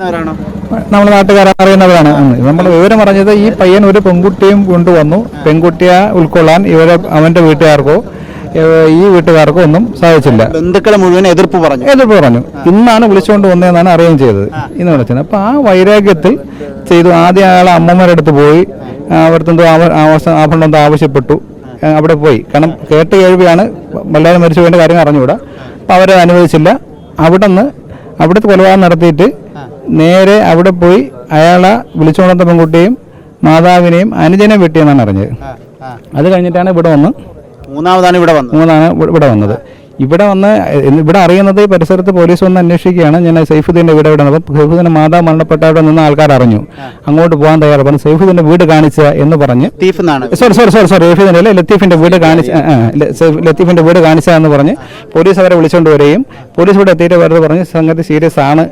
നമ്മുടെ നാട്ടുകാർ അറിയുന്നവരാണ്. നമ്മൾ വിവരം പറഞ്ഞത് ഈ പയ്യൻ ഒരു പെൺകുട്ടിയും കൊണ്ടുവന്നു. പെൺകുട്ടിയെ ഉൾക്കൊള്ളാൻ ഇവരെ അവന്റെ വീട്ടുകാർക്കോ ഈ വീട്ടുകാർക്കോ ഒന്നും സാധിച്ചില്ല. ബന്ധുക്കളെ മുഴുവൻ എതിർപ്പ് പറഞ്ഞു. എതിർപ്പ് പറഞ്ഞു. ഇന്നാണ് വിളിച്ചുകൊണ്ട് വന്നതെന്നാണ് അറിയുകയും ചെയ്തത്. ഇന്ന് വിളിച്ചത് അപ്പോൾ ആ വൈരാഗ്യത്തിൽ ചെയ്തു. ആദ്യം അയാൾ അമ്മമാരുടെ അടുത്ത് പോയി. അവിടുത്തെ എന്തോ ആവശ്യം ആഭരണം എന്തോ ആവശ്യപ്പെട്ടു. അവിടെ പോയി. കാരണം കേട്ട് കേൾവിയാണ്. വല്ലാതെ മരിച്ചു പോയതിന്റെ കാര്യം അറിഞ്ഞുകൂടാ. അപ്പോൾ അവരെ അനുവദിച്ചില്ല. അവിടെ നിന്ന് അവിടുത്തെ കൊലപാതകം നടത്തിയിട്ട് നേരെ അവിടെ പോയി അയാളെ വിളിച്ചുകൊണ്ടുവന്ന പെൺകുട്ടിയും മാതാവിനെയും അനുജനെ വെട്ടിയെന്നാണ് അറിഞ്ഞത്. അത് കഴിഞ്ഞിട്ടാണ് ഇവിടെ വന്ന് മൂന്നാമതാണ് ഇവിടെ വന്നത്. മൂന്നാണ് ഇവ- ഇവിടെ വന്നത്. ഇവിടെ വന്ന് ഇവിടെ അറിയുന്നത് പരിസരത്ത് പോലീസ് വന്ന് അന്വേഷിക്കുകയാണ്. ഞാൻ സൈഫുദ്ദീന്റെ വീട് എവിടെ അപ്പം സൈഫുദ്ദീന്റെ മാതാവ് മരണപ്പെട്ട അവിടെ നിന്ന് ആൾക്കാർ അറിഞ്ഞു. അങ്ങോട്ട് പോകാൻ തയ്യാറ് പറഞ്ഞു സൈഫുദ്ദീന്റെ വീട് കാണിച്ച എന്ന് പറഞ്ഞ് സോറി സോറി സോറി സോറി സൈഫുദ്ദീന്റെ അല്ലെ? ലത്തീഫിന്റെ വീട് കാണിച്ച ആ, ആ, ല- സൈഫ്- ലത്തീഫിന്റെ വീട് കാണിച്ച എന്ന് പറഞ്ഞ് പോലീസ് അവരെ വിളിച്ചുകൊണ്ട് വരികയും പോലീസ് ഇവിടെ എത്തിയിട്ട് വെറുതെ പറഞ്ഞ് സംഗതി സീരിയസ് ആണ്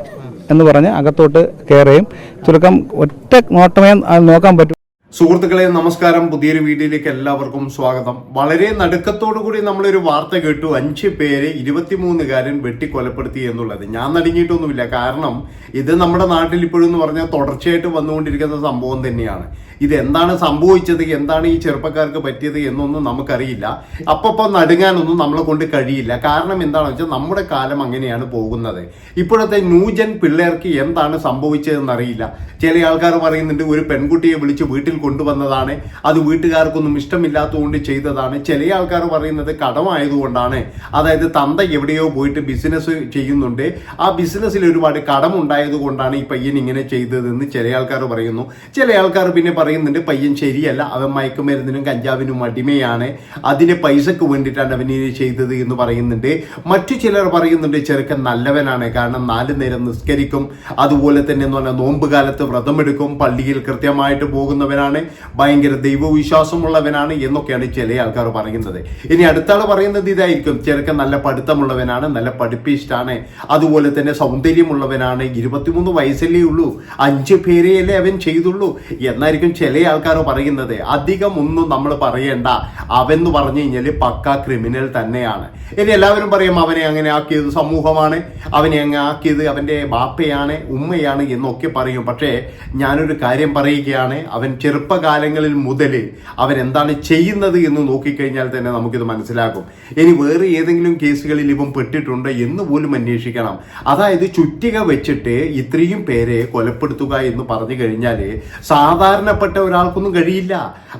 എന്ന് പറഞ്ഞ് അകത്തോട്ട് കയറുകയും ചുരുക്കം ഒറ്റ നോട്ടമേ നോക്കാൻ പറ്റൂ. സുഹൃത്തുക്കളെ നമസ്കാരം. പുതിയൊരു വീഡിയോയിലേക്ക് എല്ലാവർക്കും സ്വാഗതം. വളരെ നടുക്കത്തോടു കൂടി നമ്മളൊരു വാർത്ത കേട്ടു. അഞ്ച് പേരെ ഇരുപത്തിമൂന്നുകാരൻ വെട്ടിക്കൊലപ്പെടുത്തി എന്നുള്ളത്. ഞാൻ നടുങ്ങിയിട്ടൊന്നുമില്ല. കാരണം ഇത് നമ്മുടെ നാട്ടിൽ ഇപ്പോഴും എന്ന് പറഞ്ഞാൽ തുടർച്ചയായിട്ട് വന്നുകൊണ്ടിരിക്കുന്ന സംഭവം തന്നെയാണ്. ഇത് എന്താണ് സംഭവിച്ചത്? എന്താണ് ഈ ചെറുപ്പക്കാർക്ക് പറ്റിയത് എന്നൊന്നും നമുക്കറിയില്ല. അപ്പപ്പോ നടുങ്ങാനൊന്നും നമ്മളെ കൊണ്ട് കഴിയില്ല. കാരണം എന്താണെന്ന് വെച്ചാൽ നമ്മുടെ കാലം അങ്ങനെയാണ് പോകുന്നത്. ഇപ്പോഴത്തെ ന്യൂജൻ പിള്ളേർക്ക് എന്താണ് സംഭവിച്ചതെന്ന് അറിയില്ല ചില ആൾക്കാർ പറയുന്നുണ്ട് ഒരു പെൺകുട്ടിയെ വിളിച്ച് വീട്ടിൽ കൊണ്ടുവന്നതാണ്. അത് വീട്ടുകാർക്കൊന്നും ഇഷ്ടമില്ലാത്തതുകൊണ്ട് ചെയ്തതാണ്. ചില ആൾക്കാർ പറയുന്നത് കടമായതുകൊണ്ടാണ്. അതായത് തന്ത എവിടെയോ പോയിട്ട് ബിസിനസ് ചെയ്യുന്നുണ്ട്. ആ ബിസിനസ്സിൽ ഒരുപാട് കടം ഉണ്ടായത് കൊണ്ടാണ് ഈ പയ്യൻ ഇങ്ങനെ ചെയ്തതെന്ന് ചില ആൾക്കാർ പറയുന്നു. ചില ആൾക്കാർ പിന്നെ പറയുന്നുണ്ട് പയ്യൻ ശരിയല്ല. അവൻ മയക്കുമരുന്നിനും കഞ്ചാവിനും അടിമയാണ്. അതിന് പൈസക്ക് വേണ്ടിയിട്ടാണ് അവൻ ഇത് ചെയ്തത് എന്ന് പറയുന്നുണ്ട്. മറ്റു ചിലർ പറയുന്നുണ്ട് ചെറുക്കൻ നല്ലവനാണ്. കാരണം നാല് നേരം നിസ്കരിക്കും. അതുപോലെ തന്നെ എന്ന് പറഞ്ഞാൽ നോമ്പ് കാലത്ത് വ്രതമെടുക്കും. പള്ളിയിൽ കൃത്യമായിട്ട് പോകുന്നവനാണ്. ഭയങ്കര ദൈവവിശ്വാസമുള്ളവനാണ് എന്നൊക്കെയാണ് ചില ആൾക്കാർ പറയുന്നത്. ഇനി അടുത്ത ആൾ പറയുന്നത് ഇതായിരിക്കും. ചെറുക്കൻ നല്ല പഠിത്തമുള്ളവനാണ് നല്ല പഠിപ്പിസ്റ്റാണ് അതുപോലെ തന്നെ സൗന്ദര്യമുള്ളവനാണ്. ഇരുപത്തിമൂന്ന് വയസ്സല്ലേ ഉള്ളൂ. അഞ്ച് പേരെയല്ലേ അവൻ ചെയ്തുള്ളൂ. എന്നായിരിക്കും ചില ആൾക്കാർ പറയുന്നത്. അധികം ഒന്നും നമ്മൾ പറയേണ്ട. അവൻ എന്ന് പറഞ്ഞു കഴിഞ്ഞാൽ പക്ക ക്രിമിനൽ തന്നെയാണ്. ഇനി എല്ലാവരും പറയും അവനെ അങ്ങനെ ആക്കിയത് സമൂഹമാണ്. അവനെ അങ്ങ് ആക്കിയത് അവന്റെ ബാപ്പയാണ് ഉമ്മയാണ് എന്നൊക്കെ പറയും. പക്ഷേ ഞാനൊരു കാര്യം പറയുകയാണ്. അവൻ ചെറുപ്പകാലങ്ങളിൽ മുതൽ അവരെന്താണ് ചെയ്യുന്നത് എന്ന് നോക്കിക്കഴിഞ്ഞാൽ തന്നെ നമുക്കിത് മനസ്സിലാകും. ഇനി വേറെ ഏതെങ്കിലും കേസുകളിൽ ഇവൻ പെട്ടിട്ടുണ്ട് എന്ന് പോലും അന്വേഷിക്കണം. അതായത് ചുറ്റിക വെച്ചിട്ട് ഇത്രയും പേരെ കൊലപ്പെടുത്തുക എന്ന് പറഞ്ഞു കഴിഞ്ഞാൽ സാധാരണപ്പെട്ട ഒരാൾക്കൊന്നും കഴിയില്ല.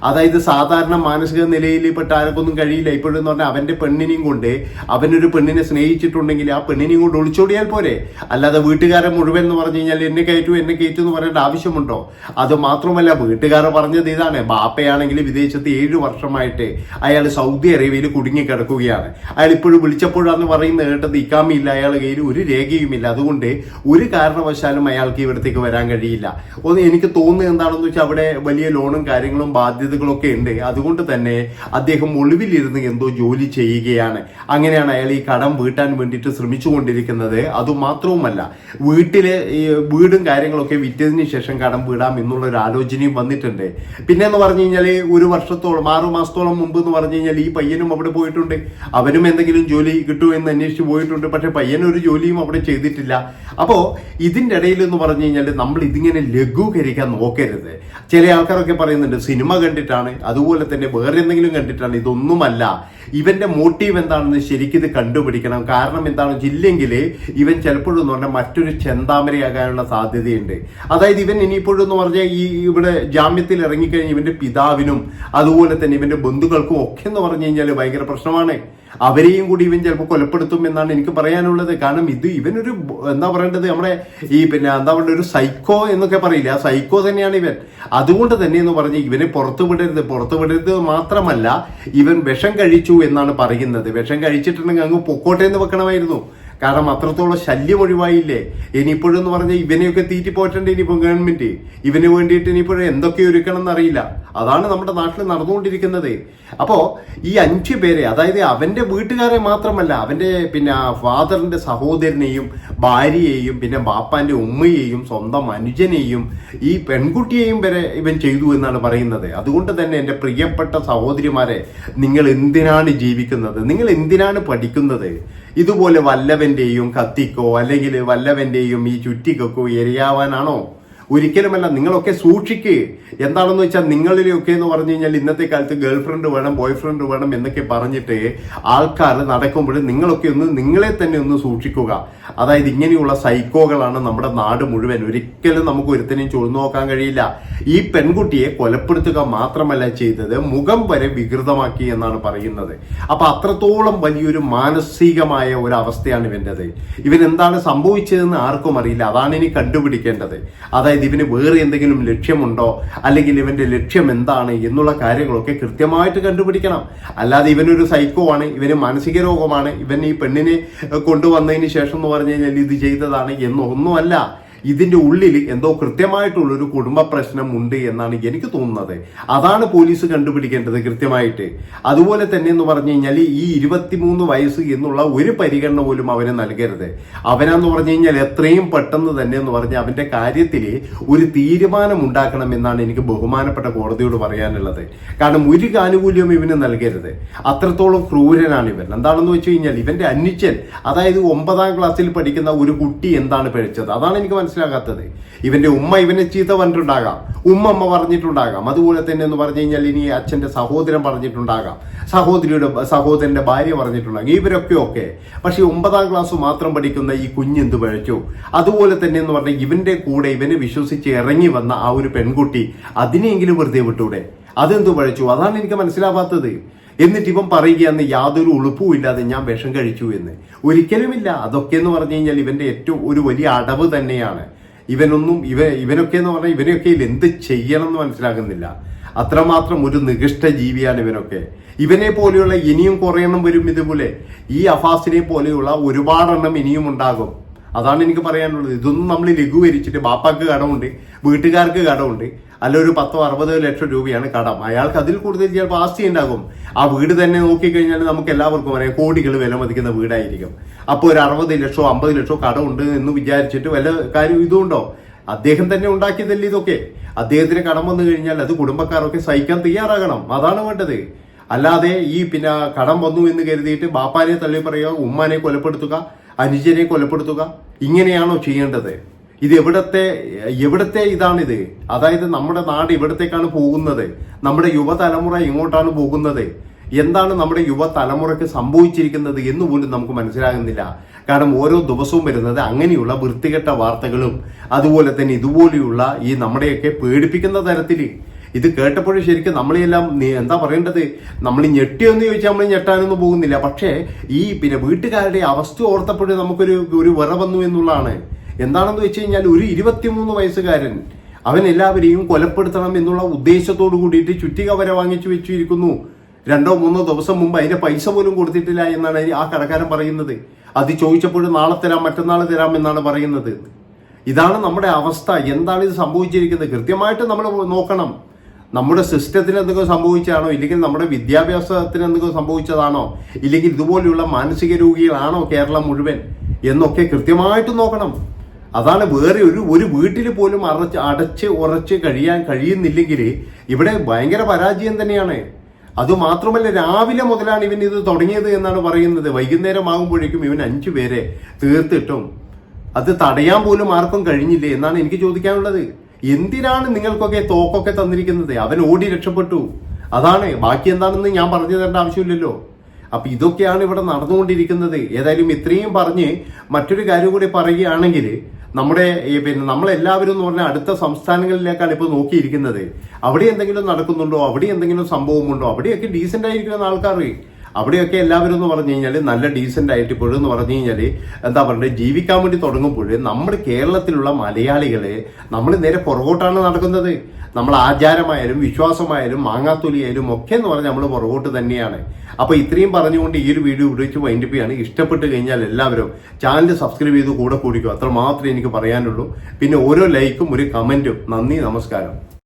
അതായത് സാധാരണ മാനസിക നിലയിൽ പെട്ട ആർക്കൊന്നും കഴിയില്ല. ഇപ്പോഴെന്ന് പറഞ്ഞാൽ അവന്റെ പെണ്ണിനെയും കൊണ്ട് അവനൊരു പെണ്ണിനെ സ്നേഹിച്ചിട്ടുണ്ടെങ്കിൽ ആ പെണ്ണിനെയും കൊണ്ട് ഒളിച്ചോടിയാൽ പോരെ. അല്ലാതെ വീട്ടുകാരെ മുഴുവൻ എന്ന് പറഞ്ഞു കഴിഞ്ഞാൽ എന്നെ കയറ്റു എന്നെ കയറ്റു എന്ന് പറയേണ്ട ആവശ്യമുണ്ടോ? അത് മാത്രമല്ല വീട്ടുകാർ പറഞ്ഞത് ഇതാണ്. ബാപ്പയാണെങ്കിൽ വിദേശത്ത് ഏഴു വർഷമായിട്ട് അയാൾ സൗദി അറേബ്യയിൽ കുടുങ്ങി കിടക്കുകയാണ് അയാൾ ഇപ്പോഴും വിളിച്ചപ്പോഴാന്ന് പറയുന്നത് കേട്ടത് ഇക്കാമില്ല അയാളുടെ കയ്യിൽ ഒരു രേഖയുമില്ല. അതുകൊണ്ട് ഒരു കാരണവശാലും അയാൾക്ക് ഇവിടത്തേക്ക് വരാൻ കഴിയില്ല. ഒന്ന് എനിക്ക് തോന്നുന്നത് എന്താണെന്ന് വെച്ചാൽ അവിടെ വലിയ ലോണും കാര്യങ്ങളും ബാധ്യതകളൊക്കെ ഉണ്ട്. അതുകൊണ്ട് തന്നെ അദ്ദേഹം ഒളിവിലിരുന്ന് എന്തോ ജോലി ചെയ്യുകയാണ്. അങ്ങനെയാണ് അയാൾ ഈ കടം വീട്ടാൻ വേണ്ടിയിട്ട് ശ്രമിച്ചുകൊണ്ടിരിക്കുന്നത്. അതുമാത്രവുമല്ല വീട്ടിലെ വീടും കാര്യങ്ങളൊക്കെ വിറ്റതിന് ശേഷം കടം വീടാം എന്നുള്ള ഒരു ആലോചനയും വന്നിട്ടുണ്ട്. പിന്നെ എന്ന് പറഞ്ഞു കഴിഞ്ഞാൽ ഒരു വർഷത്തോളം ആറു മാസത്തോളം മുമ്പ് എന്ന് പറഞ്ഞു കഴിഞ്ഞാൽ ഈ പയ്യനും അവിടെ പോയിട്ടുണ്ട്. അവനും എന്തെങ്കിലും ജോലി കിട്ടുമോ എന്ന് അന്വേഷിച്ച് പോയിട്ടുണ്ട്. പക്ഷെ പയ്യൻ ഒരു ജോലിയും അവിടെ ചെയ്തിട്ടില്ല. അപ്പോൾ ഇതിന്റെ ഇടയിൽ എന്ന് പറഞ്ഞു കഴിഞ്ഞാൽ നമ്മൾ ഇതിങ്ങനെ ലഘൂകരിക്കാൻ നോക്കരുത്. ചില ആൾക്കാരൊക്കെ പറയുന്നുണ്ട് സിനിമ കണ്ടിട്ടാണ് അതുപോലെ തന്നെ വേറെ എന്തെങ്കിലും കണ്ടിട്ടാണ്. ഇതൊന്നുമല്ല. ഇവന്റെ മോട്ടീവ് എന്താണെന്ന് ശരിക്കും ഇത് കണ്ടുപിടിക്കണം. കാരണം എന്താണെന്ന് വെച്ചില്ലെങ്കിൽ ഇവൻ ചിലപ്പോഴും പറഞ്ഞാൽ മറ്റൊരു ചെന്താമരയാകാനുള്ള സാധ്യതയുണ്ട്. അതായത് ഇവൻ ഇനിയിപ്പോഴും എന്ന് പറഞ്ഞാൽ ഈ ഇവിടെ ജാമ്യത്തിൽ ഇറങ്ങിക്കഴിഞ്ഞ് ഇവന്റെ പിതാവിനും അതുപോലെ തന്നെ ഇവന്റെ ബന്ധുക്കൾക്കും ഒക്കെ എന്ന് പറഞ്ഞു കഴിഞ്ഞാൽ ഭയങ്കര പ്രശ്നമാണ്. അവരെയും കൂടി ഇവൻ ചിലപ്പോൾ കൊലപ്പെടുത്തും എന്നാണ് എനിക്ക് പറയാനുള്ളത്. കാരണം ഇത് ഇവനൊരു എന്താ പറയേണ്ടത്? നമ്മുടെ ഈ പിന്നെ എന്താ പറയുക ഒരു സൈക്കോ എന്നൊക്കെ പറയില്ല? ആ സൈക്കോ തന്നെയാണ് ഇവൻ. അതുകൊണ്ട് തന്നെ എന്ന് പറഞ്ഞ് ഇവനെ പുറത്തു വിടരുത്. പുറത്തു വിടരുത് മാത്രമല്ല ഇവൻ വിഷം കഴിച്ചു എന്നാണ് പറയുന്നത്. വിഷം കഴിച്ചിട്ടുണ്ടെങ്കിൽ അങ്ങ് പൊക്കോട്ടെ എന്ന് വെക്കണമായിരുന്നു. കാരണം അത്രത്തോളം ശല്യം ഒഴിവായില്ലേ? ഇനിയിപ്പോഴെന്ന് പറഞ്ഞാൽ ഇവനെയൊക്കെ തീറ്റി പോറ്റണ്ടേ ഇനിയിപ്പോൾ ഗവൺമെന്റ് ഇവന് വേണ്ടിയിട്ട് ഇനിയിപ്പോഴും എന്തൊക്കെ ഒരുക്കണം എന്നറിയില്ല അതാണ് നമ്മുടെ നാട്ടിൽ നടന്നുകൊണ്ടിരിക്കുന്നത്. അപ്പോൾ ഈ അഞ്ചു പേരെ അതായത് അവന്റെ വീട്ടുകാരെ മാത്രമല്ല അവന്റെ പിന്നെ ഫാദറിന്റെ സഹോദരനെയും ഭാര്യയെയും പിന്നെ ബാപ്പാന്റെ ഉമ്മയെയും സ്വന്തം അനുജനെയും ഈ പെൺകുട്ടിയെയും വരെ ഇവൻ ചെയ്തു എന്നാണ് പറയുന്നത്. അതുകൊണ്ട് തന്നെ എന്റെ പ്രിയപ്പെട്ട സഹോദരിമാരെ നിങ്ങൾ എന്തിനാണ് ജീവിക്കുന്നത്? നിങ്ങൾ എന്തിനാണ് പഠിക്കുന്നത്? ഇതുപോലെ വല്ലവന്റെയും കത്തിക്കോ അല്ലെങ്കിൽ വല്ലവന്റെയും ഈ ചുറ്റിക്കൊക്കോ എരിയാവാനാണോ? ഒരിക്കലുമല്ല നിങ്ങളൊക്കെ സൂക്ഷിക്ക്. എന്താണെന്ന് വെച്ചാൽ നിങ്ങളിലൊക്കെ എന്ന് പറഞ്ഞു കഴിഞ്ഞാൽ ഇന്നത്തെ കാലത്ത് ഗേൾ ഫ്രണ്ട് വേണം ബോയ് ഫ്രണ്ട് വേണം എന്നൊക്കെ പറഞ്ഞിട്ട് ആൾക്കാർ നടക്കുമ്പോൾ നിങ്ങളൊക്കെ ഒന്ന് നിങ്ങളെ തന്നെ ഒന്ന് സൂക്ഷിക്കുക. അതായത് ഇങ്ങനെയുള്ള സൈക്കോകളാണ് നമ്മുടെ നാട് മുഴുവൻ. ഒരിക്കലും നമുക്ക് ഒരുത്തിനെയും ചുഴന്നു നോക്കാൻ കഴിയില്ല. ഈ പെൺകുട്ടിയെ കൊലപ്പെടുത്തുക മാത്രമല്ല ചെയ്തത് മുഖം വരെ വികൃതമാക്കി എന്നാണ് പറയുന്നത്. അപ്പൊ അത്രത്തോളം വലിയൊരു മാനസികമായ ഒരു അവസ്ഥയാണ് ഇവന്റെത് ഇവൻ എന്താണ് സംഭവിച്ചതെന്ന് ആർക്കും അറിയില്ല. അതാണ് ഇനി കണ്ടുപിടിക്കേണ്ടത്. അതായത് ഇവന് വേറെ എന്തെങ്കിലും ലക്ഷ്യമുണ്ടോ? അല്ലെങ്കിൽ ഇവന്റെ ലക്ഷ്യം എന്താണ് എന്നുള്ള കാര്യങ്ങളൊക്കെ കൃത്യമായിട്ട് കണ്ടുപിടിക്കണം. അല്ലാതെ ഇവനൊരു സൈക്കോ ആണ് ഇവന് മാനസിക രോഗമാണ്. ഇവൻ ഈ പെണ്ണിനെ കൊണ്ടുവന്നതിന് ശേഷം എന്ന് പറഞ്ഞു കഴിഞ്ഞാൽ ഇത് ചെയ്തതാണ് എന്നൊന്നുമല്ല. ഇതിന്റെ ഉള്ളിൽ എന്തോ കൃത്യമായിട്ടുള്ളൊരു കുടുംബ പ്രശ്നം ഉണ്ട് എന്നാണ് എനിക്ക് തോന്നുന്നത്. അതാണ് പോലീസ് കണ്ടുപിടിക്കേണ്ടത് കൃത്യമായിട്ട്. അതുപോലെ തന്നെ എന്ന് പറഞ്ഞു കഴിഞ്ഞാൽ ഈ ഇരുപത്തിമൂന്ന് വയസ്സ് എന്നുള്ള ഒരു പരിഗണന പോലും അവന് നൽകരുത്. അവനെന്ന് പറഞ്ഞു കഴിഞ്ഞാൽ എത്രയും പെട്ടെന്ന് തന്നെ എന്ന് പറഞ്ഞാൽ അവന്റെ കാര്യത്തിൽ ഒരു തീരുമാനം ഉണ്ടാക്കണം എന്നാണ് എനിക്ക് ബഹുമാനപ്പെട്ട കോടതിയോട് പറയാനുള്ളത്. കാരണം ഒരു ആനുകൂല്യവും ഇവന് നൽകരുത്. അത്രത്തോളം ക്രൂരനാണ് ഇവൻ. എന്താണെന്ന് വെച്ച് കഴിഞ്ഞാൽ ഇവന്റെ അന്യച്ചൻ അതായത് ഒമ്പതാം ക്ലാസ്സിൽ പഠിക്കുന്ന ഒരു കുട്ടി എന്താണ് പഠിച്ചത്? അതാണ് എനിക്ക് മനസ്സിലാകാത്തത്. ഇവന്റെ ഉമ്മ ഇവനെ ചീത്ത പറഞ്ഞിട്ടുണ്ടാകാം. ഉമ്മമ്മ പറഞ്ഞിട്ടുണ്ടാകാം. അതുപോലെ തന്നെ എന്ന് പറഞ്ഞു കഴിഞ്ഞാൽ ഇനി അച്ഛന്റെ സഹോദരൻ പറഞ്ഞിട്ടുണ്ടാകാം. സഹോദരിയുടെ സഹോദരന്റെ ഭാര്യ പറഞ്ഞിട്ടുണ്ടാകും. ഇവരൊക്കെ ഒക്കെ പക്ഷെ ഒമ്പതാം ക്ലാസ് മാത്രം പഠിക്കുന്ന ഈ കുഞ്ഞെന്ത് പഴച്ചു? അതുപോലെ തന്നെ എന്ന് പറഞ്ഞാൽ ഇവന്റെ കൂടെ ഇവനെ വിശ്വസിച്ച് ഇറങ്ങി വന്ന ആ ഒരു പെൺകുട്ടി അതിനെയെങ്കിലും വെറുതെ വിട്ടൂടെ? അതെന്ത് പഴച്ചു? അതാണ് എനിക്ക് മനസ്സിലാവാത്തത്. എന്നിട്ട് ഇവൻ പറയുകയെന്ന് യാതൊരു ഉളുപ്പും ഇല്ലാതെ ഞാൻ വിഷം കഴിച്ചു എന്ന്. ഒരിക്കലുമില്ല. അതൊക്കെ എന്ന് പറഞ്ഞു കഴിഞ്ഞാൽ ഇവന്റെ ഏറ്റവും ഒരു വലിയ അടവ് തന്നെയാണ്. ഇവനൊന്നും ഇവ ഇവനൊക്കെ എന്ന് പറഞ്ഞാൽ ഇവനെയൊക്കെ ഇതിൽ എന്ത് ചെയ്യണം എന്ന് മനസ്സിലാകുന്നില്ല. അത്രമാത്രം ഒരു നികൃഷ്ട ജീവിയാണ് ഇവനൊക്കെ. ഇവനെ പോലെയുള്ള ഇനിയും കുറേ എണ്ണം വരും ഇതുപോലെ. ഈ അഫാസിനെ പോലെയുള്ള ഒരുപാടെണ്ണം ഇനിയും ഉണ്ടാകും. അതാണ് എനിക്ക് പറയാനുള്ളത്. ഇതൊന്നും നമ്മൾ ലഘൂകരിച്ചിട്ട് ബാപ്പാക്ക് കടമുണ്ട് വീട്ടുകാർക്ക് കടമുണ്ട്. അല്ല ഒരു പത്തോ അറുപതോ ലക്ഷം രൂപയാണ് കടം. അയാൾക്ക് അതിൽ കൂടുതൽ ചിലപ്പോൾ ആസ്തി ഉണ്ടാകും. ആ വീട് തന്നെ നോക്കിക്കഴിഞ്ഞാൽ നമുക്ക് എല്ലാവർക്കും അറിയാം കോടികൾ വില മതിക്കുന്ന വീടായിരിക്കും. അപ്പോൾ ഒരു അറുപത് ലക്ഷോ അമ്പത് ലക്ഷമോ കടമുണ്ട് എന്ന് വിചാരിച്ചിട്ട് വല്ല കാര്യം ഇതുണ്ടോ? അദ്ദേഹം തന്നെ ഉണ്ടാക്കിയതല്ലേ ഇതൊക്കെ? അദ്ദേഹത്തിന് കടം വന്നു കഴിഞ്ഞാൽ അത് കുടുംബക്കാരൊക്കെ സഹിക്കാൻ തയ്യാറാകണം. അതാണ് വേണ്ടത്. അല്ലാതെ ഈ പിന്നെ കടം വന്നു എന്ന് കരുതിയിട്ട് ബാപ്പാനെ തള്ളി പറയുക ഉമ്മാനെ കൊലപ്പെടുത്തുക അനുജനെ കൊലപ്പെടുത്തുക ഇങ്ങനെയാണോ ചെയ്യേണ്ടത്? ഇത് എവിടത്തെ എവിടത്തെ ഇതാണിത്? അതായത് നമ്മുടെ നാട് ഇവിടത്തേക്കാണ് പോകുന്നത്. നമ്മുടെ യുവതലമുറ ഇങ്ങോട്ടാണ് പോകുന്നത്. എന്താണ് നമ്മുടെ യുവതലമുറയ്ക്ക് സംഭവിച്ചിരിക്കുന്നത് എന്ന് പോലും നമുക്ക് മനസ്സിലാകുന്നില്ല. കാരണം ഓരോ ദിവസവും വരുന്നത് അങ്ങനെയുള്ള വൃത്തികെട്ട വാർത്തകളും അതുപോലെ തന്നെ ഇതുപോലെയുള്ള ഈ നമ്മുടെയൊക്കെ പേടിപ്പിക്കുന്ന തരത്തിൽ ഇത് കേട്ടപ്പോഴും ശരിക്കും നമ്മളെല്ലാം എന്താ പറയേണ്ടത്? നമ്മൾ ഞെട്ടിയെന്ന് ചോദിച്ചാൽ നമ്മൾ ഞെട്ടാനൊന്നും പോകുന്നില്ല. പക്ഷേ ഈ പിന്നെ വീട്ടുകാരുടെ അവസ്ഥ ഓർത്തപ്പോഴും നമുക്കൊരു ഒരു വിറ വന്നു എന്നുള്ളതാണ്. എന്താണെന്ന് വെച്ച് കഴിഞ്ഞാൽ ഒരു ഇരുപത്തിമൂന്ന് വയസ്സുകാരൻ അവൻ എല്ലാവരെയും കൊലപ്പെടുത്തണം എന്നുള്ള ഉദ്ദേശത്തോടു കൂടിയിട്ട് ചുറ്റിക വരെ വാങ്ങിച്ചു വെച്ചിരിക്കുന്നു. രണ്ടോ മൂന്നോ ദിവസം മുമ്പ് അതിന്റെ പൈസ പോലും കൊടുത്തിട്ടില്ല എന്നാണ് ആ കടക്കാരൻ പറയുന്നത്. അത് ചോദിച്ചപ്പോൾ നാളെ തരാം മറ്റന്നാൾ തരാം എന്നാണ് പറയുന്നത്. ഇതാണ് നമ്മുടെ അവസ്ഥ. എന്താണ് ഇത് സംഭവിച്ചിരിക്കുന്നത്? കൃത്യമായിട്ട് നമ്മൾ നോക്കണം. നമ്മുടെ സിസ്റ്റത്തിന് എന്തെങ്കിലും സംഭവിച്ചതാണോ ഇല്ലെങ്കിൽ നമ്മുടെ വിദ്യാഭ്യാസത്തിന് എന്തെങ്കിലും സംഭവിച്ചതാണോ? ഇല്ലെങ്കിൽ ഇതുപോലെയുള്ള മാനസിക രോഗികളാണോ കേരളം മുഴുവൻ? എന്നൊക്കെ കൃത്യമായിട്ട് നോക്കണം. അതാണ് വേറെ ഒരു ഒരു വീട്ടിൽ പോലും അടച്ച് അടച്ച് ഉറച്ച് കഴിയാൻ കഴിയുന്നില്ലെങ്കിൽ ഇവിടെ ഭയങ്കര പരാജയം തന്നെയാണ്. അതുമാത്രമല്ല രാവിലെ മുതലാണ് ഇവൻ ഇത് തുടങ്ങിയത് എന്നാണ് പറയുന്നത്. വൈകുന്നേരം ആകുമ്പോഴേക്കും ഇവൻ അഞ്ചു പേരെ തീർത്തിട്ടും അത് തടയാൻ പോലും ആർക്കും കഴിഞ്ഞില്ലേ എന്നാണ് എനിക്ക് ചോദിക്കാനുള്ളത്. എന്തിനാണ് നിങ്ങൾക്കൊക്കെ തോക്കൊക്കെ തന്നിരിക്കുന്നത്? അവൻ ഓടി രക്ഷപ്പെട്ടു. അതാണ്. ബാക്കി എന്താണെന്ന് ഞാൻ പറഞ്ഞു തരേണ്ട ആവശ്യമില്ലല്ലോ. അപ്പൊ ഇതൊക്കെയാണ് ഇവിടെ നടന്നുകൊണ്ടിരിക്കുന്നത്. ഏതായാലും ഇത്രയും പറഞ്ഞ് മറ്റൊരു കാര്യം കൂടി പറയുകയാണെങ്കിൽ നമ്മുടെ ഈ പിന്നെ നമ്മളെല്ലാവരും എന്ന് പറഞ്ഞാൽ അടുത്ത സംസ്ഥാനങ്ങളിലേക്കാണ് ഇപ്പോൾ നോക്കിയിരിക്കുന്നത്. അവിടെ എന്തെങ്കിലും നടക്കുന്നുണ്ടോ? അവിടെ എന്തെങ്കിലും സംഭവമുണ്ടോ? അവിടെയൊക്കെ ഡീസെന്റ് ആയിരിക്കുന്ന ആൾക്കാർ അവിടെയൊക്കെ എല്ലാവരും എന്ന് പറഞ്ഞു കഴിഞ്ഞാൽ നല്ല ഡീസന്റ് ആയിട്ട് ഇപ്പോഴും എന്ന് പറഞ്ഞു കഴിഞ്ഞാൽ എന്താ പറയുക ജീവിക്കാൻ വേണ്ടി തുടങ്ങുമ്പോൾ നമ്മൾ കേരളത്തിലുള്ള മലയാളികളെ നമ്മൾ നേരെ പുറകോട്ടാണ് നടക്കുന്നത്. നമ്മൾ ആചാരമായാലും വിശ്വാസമായാലും മാങ്ങാത്തൊലിയായാലും ഒക്കെ എന്ന് പറഞ്ഞാൽ നമ്മൾ പുറകോട്ട് തന്നെയാണ്. അപ്പോൾ ഇത്രയും പറഞ്ഞുകൊണ്ട് ഈ ഒരു വീഡിയോ ഉപയോഗിച്ച് വൈൻഡപ്പ് ചെയ്യാണ്. ഇഷ്ടപ്പെട്ട് കഴിഞ്ഞാൽ എല്ലാവരും ചാനൽ സബ്സ്ക്രൈബ് ചെയ്ത് കൂടെ കൂടിക്കും. അത്ര മാത്രമേ എനിക്ക് പറയാനുള്ളൂ. പിന്നെ ഓരോ ലൈക്കും ഒരു കമന്റും നന്ദി നമസ്കാരം.